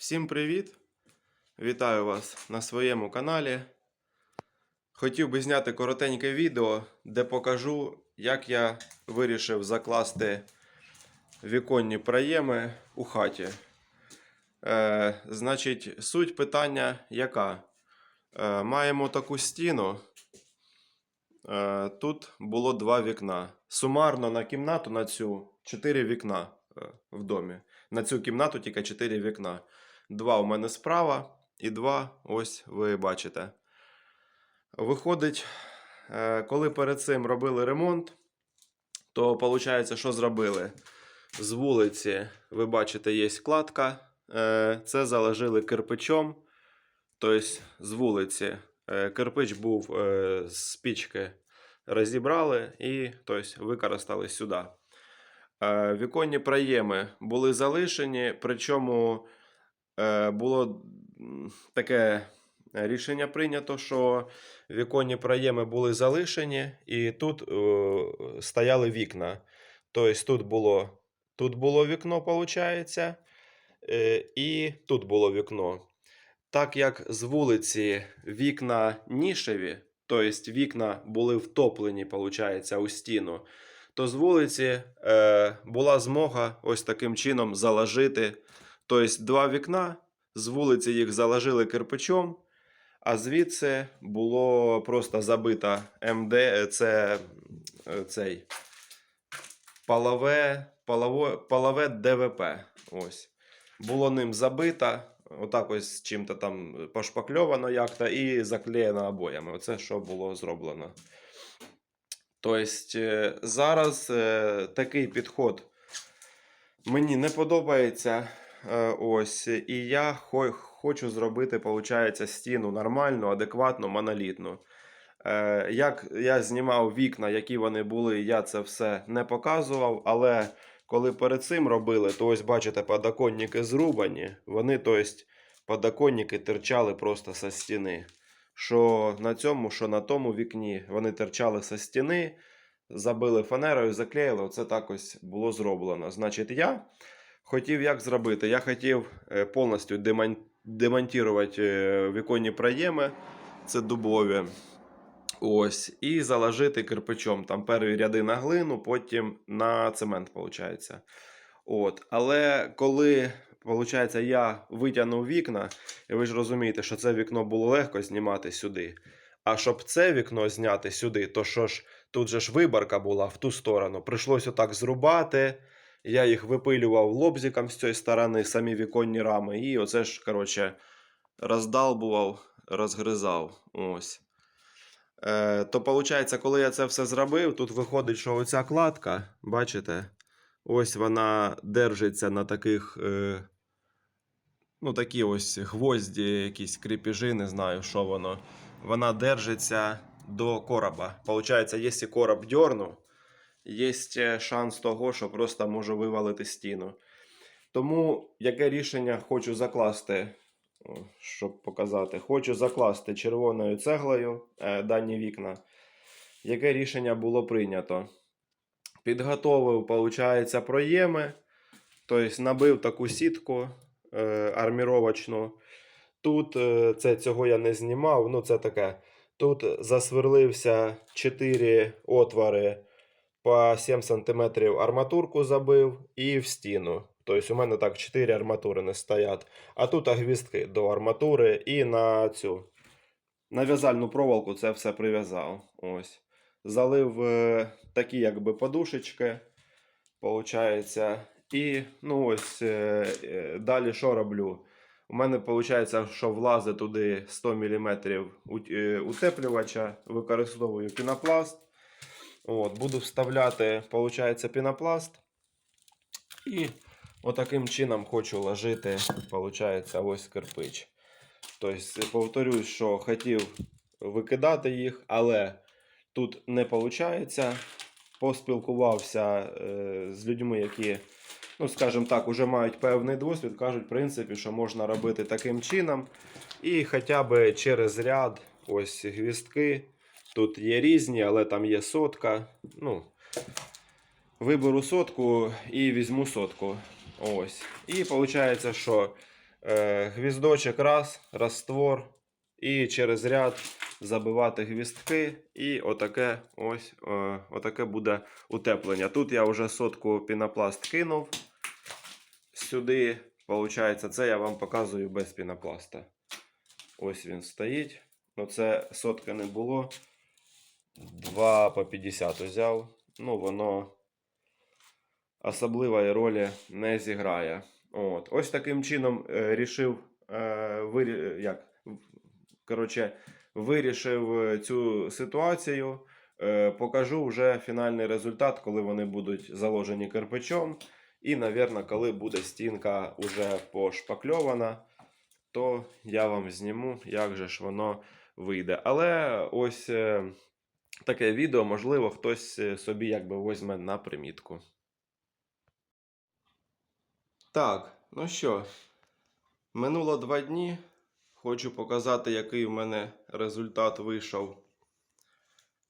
Всім привіт! Вітаю вас на своєму каналі. Хотів би зняти коротеньке відео, де покажу, як я вирішив закласти віконні проєми у хаті. Е, значить, суть питання яка? Е, маємо таку стіну. Е, тут було два вікна. Сумарно на кімнату на цю 4 вікна е, в домі. На цю кімнату тільки 4 вікна. Два у мене справа і два, ось ви бачите. Виходить, е, коли перед цим робили ремонт, то виходить, що зробили? З вулиці, ви бачите, є кладка. Е, Це заложили кирпичом. Тобто з вулиці е, кирпич був з пічки розібрали і тобто, використали сюди. Віконні проєми були залишені, причому було таке рішення прийнято, що віконні проєми були залишені, і тут е, стояли вікна. Тобто тут було, тут було вікно, виходить, е, і тут було вікно. Так як з вулиці вікна нішеві, тобто вікна були втоплені, виходить, у стіну, то з вулиці е, була змога ось таким чином заложити. Тобто два вікна, з вулиці їх заложили кирпичом, а звідси було просто забита МД, це е, цей палове, палове, палове ДВП. Ось. Було ним забито, отак ось чим-то там пошпакльовано як-то і заклеєно обоями. Оце що було зроблено. Тобто е, зараз е, такий підход мені не подобається. Е, Ось, і я хочу зробити, виходить, стіну нормальну, адекватну, монолітну. Е, Як я знімав вікна, які вони були, я це все не показував. Але коли перед цим робили, то ось бачите, подоконники зрубані. Вони, тобто, подоконники терчали просто со стіни. Що на цьому, що на тому вікні вони терчали со стіни, забили фанерою, заклеїли. Оце так ось було зроблено. Значить, я хотів як зробити? Я хотів е, повністю демон... демонтувати е, віконні проєми, це дубові. Ось, і заложити кирпичом. Там перві ряди на глину, потім на цемент, виходить. От. Але коли виходить, я витягнув вікна, і ви ж розумієте, що це вікно було легко знімати сюди. А щоб це вікно зняти сюди, то що ж тут же ж виборка була в ту сторону. Прийшлось отак зрубати. Я їх випилював лобзиком з цієї сторони, самі віконні рами, і оце ж, коротше, роздалбував, розгризав. Ось. Е, то виходить, коли я це все зробив, тут виходить, що оця кладка, бачите, ось вона держиться на таких, е, ну, такі ось гвозді, якісь кріпіжі, не знаю, що воно. Вона держиться до короба. Получається, якщо короб дьорну, є шанс того, що просто можу вивалити стіну. Тому яке рішення хочу закласти, щоб показати, хочу закласти червоною цеглою е, дані вікна. Яке рішення було прийнято? Підготовив, виходить, проєми, тобто набив таку сітку е, арміровочну. Тут е, це цього я не знімав, ну це таке. Тут засверлився 4 отвори по 7 см арматурку забив і в стіну. Тобто у мене так 4 арматури не стоять. А тут гвіздки до арматури і на цю на в'язальну проволоку це все прив'язав. Ось. Залив е, такі якби подушечки. Получається. І ну ось е, е, далі що роблю? У мене виходить, що влазить туди 100 мм утеплювача, використовую пінопласт. От, буду вставляти, виходить, пінопласт. І отаким чином хочу ложити, виходить, ось кирпич. Тобто, повторюсь, що хотів викидати їх, але тут не виходить. Поспілкувався е, з людьми, які, ну, скажімо так, вже мають певний досвід, кажуть, в принципі, що можна робити таким чином. І хоча б через ряд ось гвіздки. Тут є різні, але там є сотка. Ну, виберу сотку і візьму сотку. Ось. І виходить, що Е, гвіздочок раз, раствор. І через ряд забивати гвіздки. І отаке ось е, отаке буде утеплення. Тут я вже сотку пінопласт кинув. Сюди, виходить, це я вам показую без пінопласта. Ось він стоїть. Ну, це сотки не було. 2 по 50 взяв. Ну, воно особливої ролі не зіграє. От. Ось таким чином е, рішив, е, вирі... як? Коротше, вирішив е, цю ситуацію. Е, покажу вже фінальний результат, коли вони будуть заложені кирпичом. І, навірно, коли буде стінка уже пошпакльована, то я вам зніму, як же ж воно вийде. Але ось е, таке відео, можливо, хтось е, собі якби возьме на примітку. Так, ну що, минуло два дні. Хочу показати, який в мене результат вийшов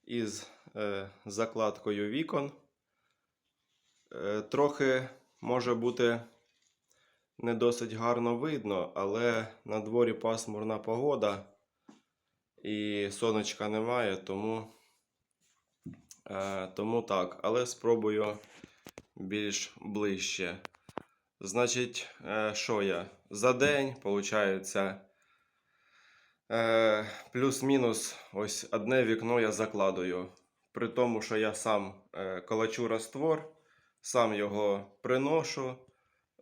із е, закладкою вікон. Е, трохи може бути не досить гарно видно, але на дворі пасмурна погода і сонечка немає, тому, тому так. Але спробую більш ближче. Значить, е, що я? За день, виходить, е, плюс-мінус ось одне вікно я закладую. При тому, що я сам е, колочу раствор, сам його приношу,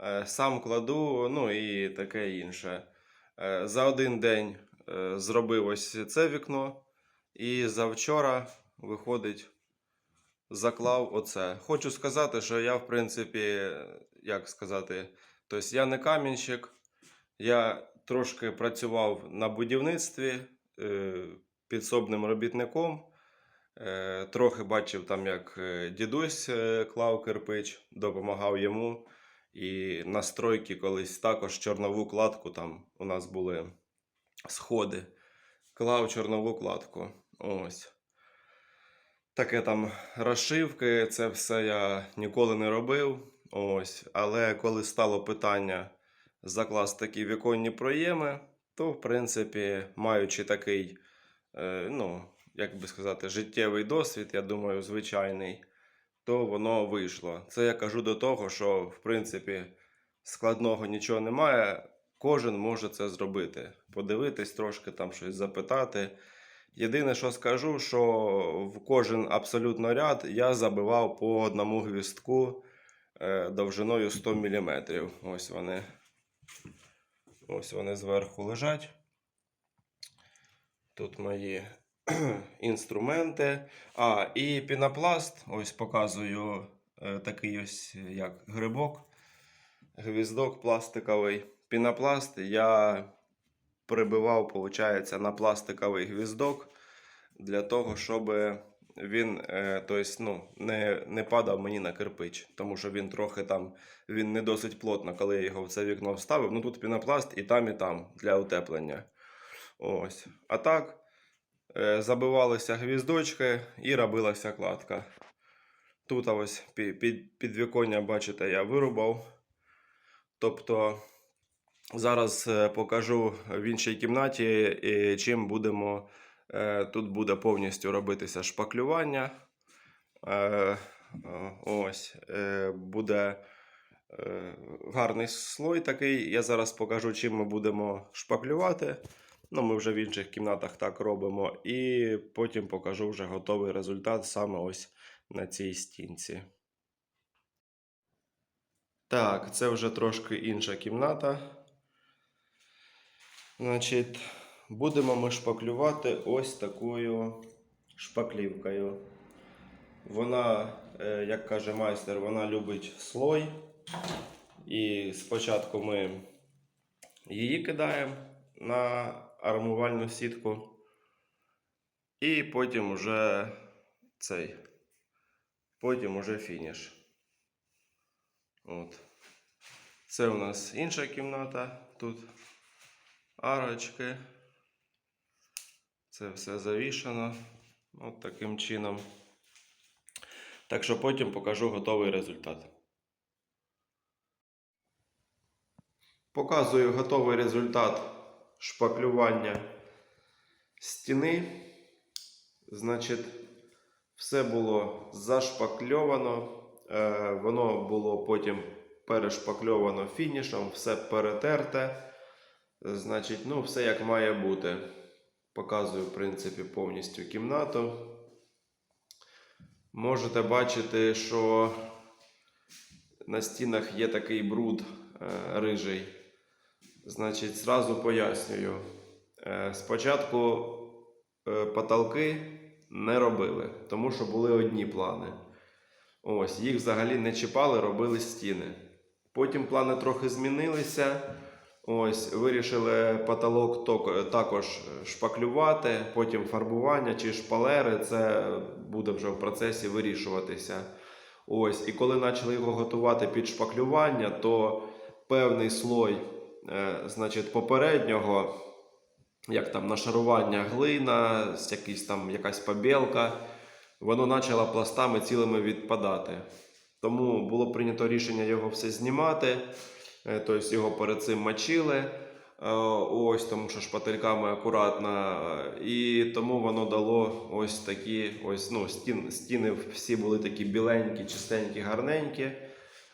е, сам кладу, ну і таке інше. Е, За один день е, зробив ось це вікно, і завчора виходить, заклав оце. Хочу сказати, що я, в принципі, як сказати, тобто я не камінщик, я трошки працював на будівництві е, підсобним робітником. Е, Трохи бачив там, як е, дідусь клав кирпич, допомагав йому. І на стройки колись також чорнову кладку там у нас були сходи. Клав чорнову кладку. Ось. Таке там розшивки, це все я ніколи не робив. Ось. Але коли стало питання закласти такі віконні проєми, то, в принципі, маючи такий, е, ну, як би сказати, життєвий досвід, я думаю, звичайний, то воно вийшло. Це я кажу до того, що, в принципі, складного нічого немає. Кожен може це зробити. Подивитись трошки там щось запитати. Єдине, що скажу, що в кожен абсолютно ряд я забивав по одному гвіздку е, довжиною 100 мм. Ось вони. Ось вони зверху лежать. Тут мої інструменти. А, і пінопласт. Ось показую е, такий ось як грибок. Гвіздок пластиковий. Пінопласт я прибивав, виходить, на пластиковий гвіздок для того, щоб він тобто, ну, не, не падав мені на кирпич. Тому що він трохи там, він не досить плотно, коли я його в це вікно вставив. Ну тут пінопласт і там, і там для утеплення. Ось. А так, е, забивалися гвіздочки і робилася кладка. Тут ось під, під, підвіконня, бачите, я вирубав. Тобто зараз е, покажу в іншій кімнаті, і чим будемо. е, Тут буде повністю робитися шпаклювання. Е, Ось буде гарний слой такий. Я зараз покажу, чим ми будемо шпаклювати. Ну, ми вже в інших кімнатах так робимо. І потім покажу вже готовий результат саме ось на цій стінці. Так, це вже трошки інша кімната. Значить, будемо ми шпаклювати ось такою шпаклівкою. Вона, е, як каже майстер, вона любить слой. І спочатку ми її кидаємо на армувальну сітку. І потім уже цей. Потім уже фініш. От. Це у нас інша кімната. Тут арочки. Це все завішано. От таким чином. Так що потім покажу готовий результат. Показую готовий результат шпаклювання стіни. Значить, все було зашпакльовано. Е, воно було потім перешпакльовано фінішем, все перетерте. Значить, ну, все як має бути. Показую, в принципі, повністю кімнату. Можете бачити, що на стінах є такий бруд е, рижий. Значить, зразу пояснюю. Е, спочатку е, потолки не робили, тому що були одні плани. Ось, їх взагалі не чіпали, робили стіни. Потім плани трохи змінилися. Ось, вирішили потолок також шпаклювати, потім фарбування чи шпалери. Це буде вже в процесі вирішуватися. Ось, і коли почали його готувати під шпаклювання, то певний слой, е, значить, попереднього, як там нашарування глина, з якийсь там якась побілка, воно почало пластами цілими відпадати. Тому було прийнято рішення його все знімати. Е, Тобто його перед цим мочили. е, Ось тому що шпательками акуратно. е, І тому воно дало ось такі ось, ну, стін, стіни всі були такі біленькі, чистенькі, гарненькі.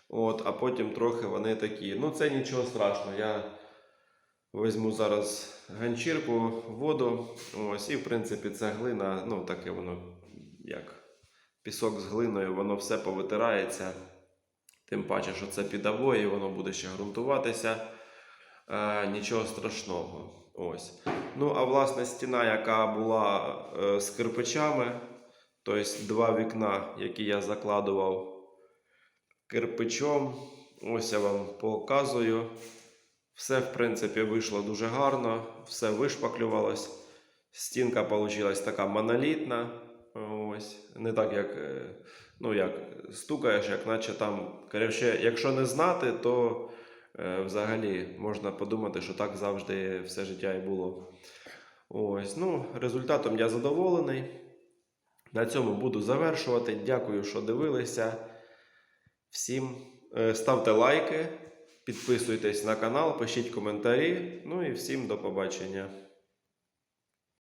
От, а потім трохи вони такі. Ну, це нічого страшного. Я візьму зараз ганчірку, воду. Ось, і в принципі це глина, ну таке воно як пісок з глиною, воно все повитирається. Тим паче, що це під обої, воно буде ще ґрунтуватися. Е, нічого страшного. Ось. Ну, а власне стіна, яка була е, з кирпичами, тобто два вікна, які я закладував кирпичом. Ось я вам показую. Все, в принципі, вийшло дуже гарно, все вишпаклювалось. Стінка вийшла така монолітна. Ось. Не так, як, е, ну, як стукаєш, як наче там. Коротше, якщо не знати, то е, взагалі можна подумати, що так завжди все життя і було. Ось, ну, результатом я задоволений. На цьому буду завершувати. Дякую, що дивилися. Всім е, ставте лайки, підписуйтесь на канал, пишіть коментарі. Ну і всім до побачення.